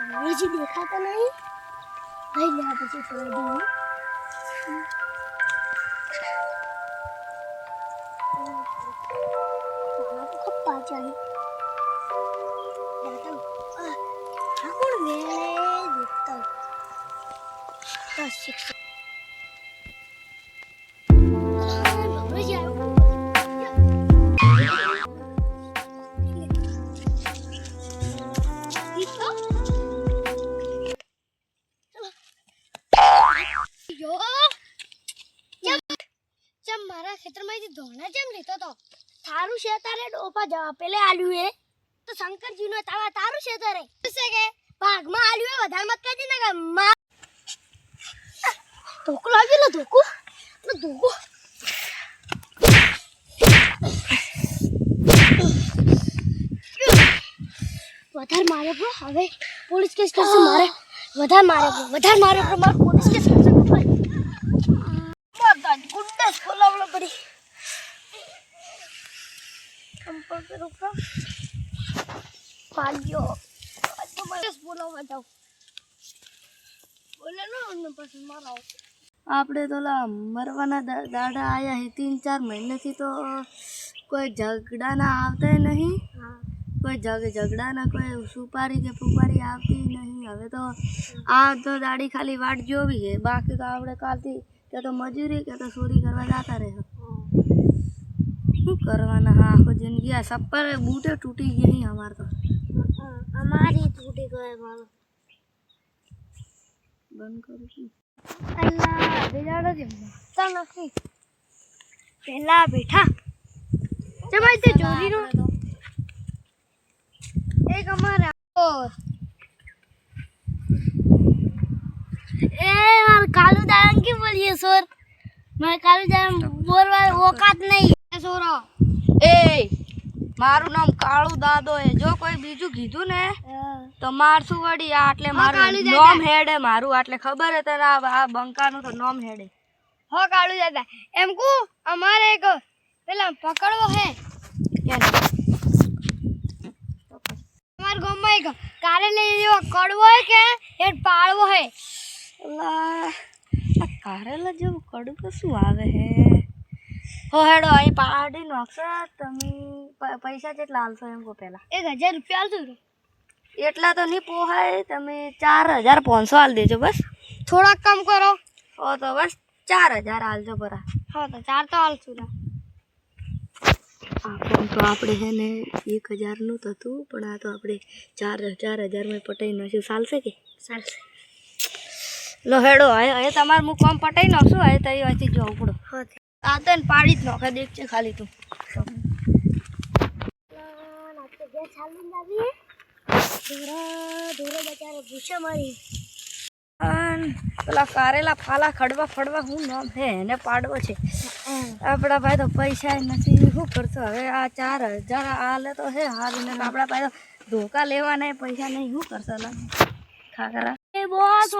હજી દેખાતો નહીં? લઈ લે પછી થોડા દૂર ખૂબ યો ચમ ચમ મારા ખેતરમાંથી ધોણા ચમ લેતો તો તારું છે તારે ડોપા જવા પેલે આલ્યું એ તો શંકરજી નો તાવા તારું છે તારે છે કે ભાગમાં આલ્યું એ વધારે મત કહેતી ને કે મા ધોકો લાગ્યો લે ધોકો લે ધોકો વધારે મારે બ્રો હવે પોલીસ કેસ કરશે મારે વધારે મારે બ્રો વધારે મારે બ્રો મારે પોલીસ કેસ કરશે બધા ગુંડા બોલાવલો પડી તો મને બોલાવવા જાવ. બોલે નો ને પછી મારો આપણે તો લા મરવાના દાડા આયા હે તીન ચાર મહિનાથી તો કોઈ ઝઘડાના આવતા નહીં. કોઈ જગ ઝઘડાના કોઈ સુપારી કે પુપારી આવતી નહીં. હવે તો આ તો દાડી ખાલી વાટ જોવી છે બાકી તો આપણે કાલથી કે તો મજૂરી કે તો ચોરી કરવા જતા રહે શું કરવાના? હા આખો જિંદગી આ સપ્પર બૂટે તૂટી ગઈ નહીં અમાર તો. અમારી તૂટી ગઈ મારો બંધ કરું છું. અલ્લા બેજાડો દે ચાલ નથી. પેલા બેઠા. જમાઈ તે ચોરી નો એક અમારા એ કાલુ દાડા બોલીએ સોર? મારે કાલુ દાડા બોલવા ઓકાત નહીં. છોરો? એ મારું નામ કાળુ દાદો એ. જો કોઈ બીજું કીધું ને તો મારશું વળી આટલે મારું નોમ હેડે મારું. આટલે ખબર હે તને આ બંકાનું તો નામ હેડે. હો કાળુ દાદા એમ કુ અમારે એક પેલા પકડવો હે. અમાર ગામમાં એક કારે લઈ જેવો કડવો હે કે એ પાળવો હે. કારેલા જેવું કડવું શું આવે હે? હો હેડો અહીં પાડી નાખશે તમે પૈસા જેટલા હાલશો એમ કહો પહેલાં. એક હજાર રૂપિયા હાલશો એટલા તો નહીં પોહાય તમે ચાર હજાર પાંચસો હાલ દેજો બસ. થોડાક કામ કરો. હો તો બસ ચાર હજાર હાલજો બરા હો તો ચાર તો આલશું ના. આ તો આપણે છે ને એક હજારનું તો હતું પણ આ તો આપણે ચાર ચાર હજારમાં પટાઈ નાખ્યું. ચાલશે કે? ચાલશે. લો હેડો હવે તમારે હું કામ પટાઈ નાખશું હવે તઈ અહીંથી જવું પડો આ તો પાડી જ નોખે, દેખ છે ખાલી તું. પેલા કારેલા ફાલા ખડવા ફડવા હું નામ હે, એને પાડવો છે. આપણા ભાઈ તો પૈસા નથી, શું કરતો હવે આ ચાર હજાર આલે તો હે, હાલ ને આપણા પાસે તો ધોકા લેવાના નહીં, પૈસા નહીં, શું કરશો? લા, ખાખરા. એ બોસ,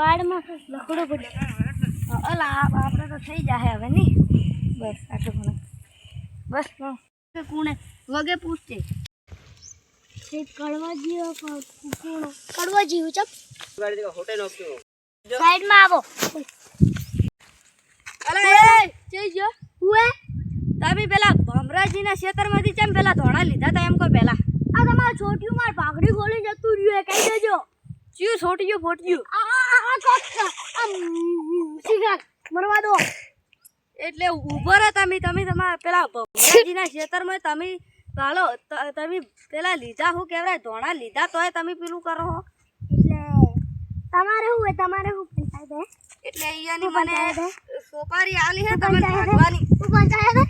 વાડમાં લખડો પડ્યો. અલા આપણે તો થઈ જાય હવે નહીં બસ આટલું ઘણું બસ કોણે વગે પૂછશે કડવા જીવો પૂર્ણ કડવા જીવ ચપ. સાઈડમાં આવો. અલા એ જઈ ગયો. હુએ તમે પેલા ભમરાજીના ખેતરમાંથી ચમ પેલા ધોણા લીધા હતા એમ કહો પેલા. આ તમારા છોટીયું માર પાઘડી ખોલી જતું રહ્યું કઈ દેજો. ચિયું છોટી કોક આમ સિગાર મરવા દો. એટલે ઊભો રહે તમે તમે તમારા પેલા ભમરાજીના ખેતરમાં તમે ચાલો તમે પેલા લીધા હું કહેવાય ધોણા લીધા તોય તમે પેલું કરો એટલે તમારે શું તમારે શું પંચાયત એટલે અહીંયાની મને? સોપારી આલી હે તમને ભાગવાની હું પંચાયત?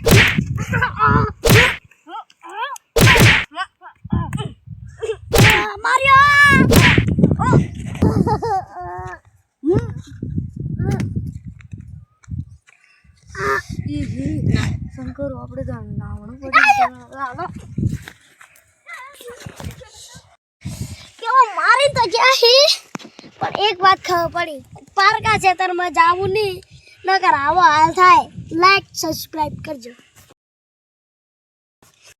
માર્યો! શંકર આપણે તો નાવણું કેવો મારી તો ગયા પણ એક વાત ખબર પડી. પારકા ખેતરમાં જાવું નહીં, નકર આવો હાલ થાય. લાઈક સબસ્ક્રાઈબ કરજો.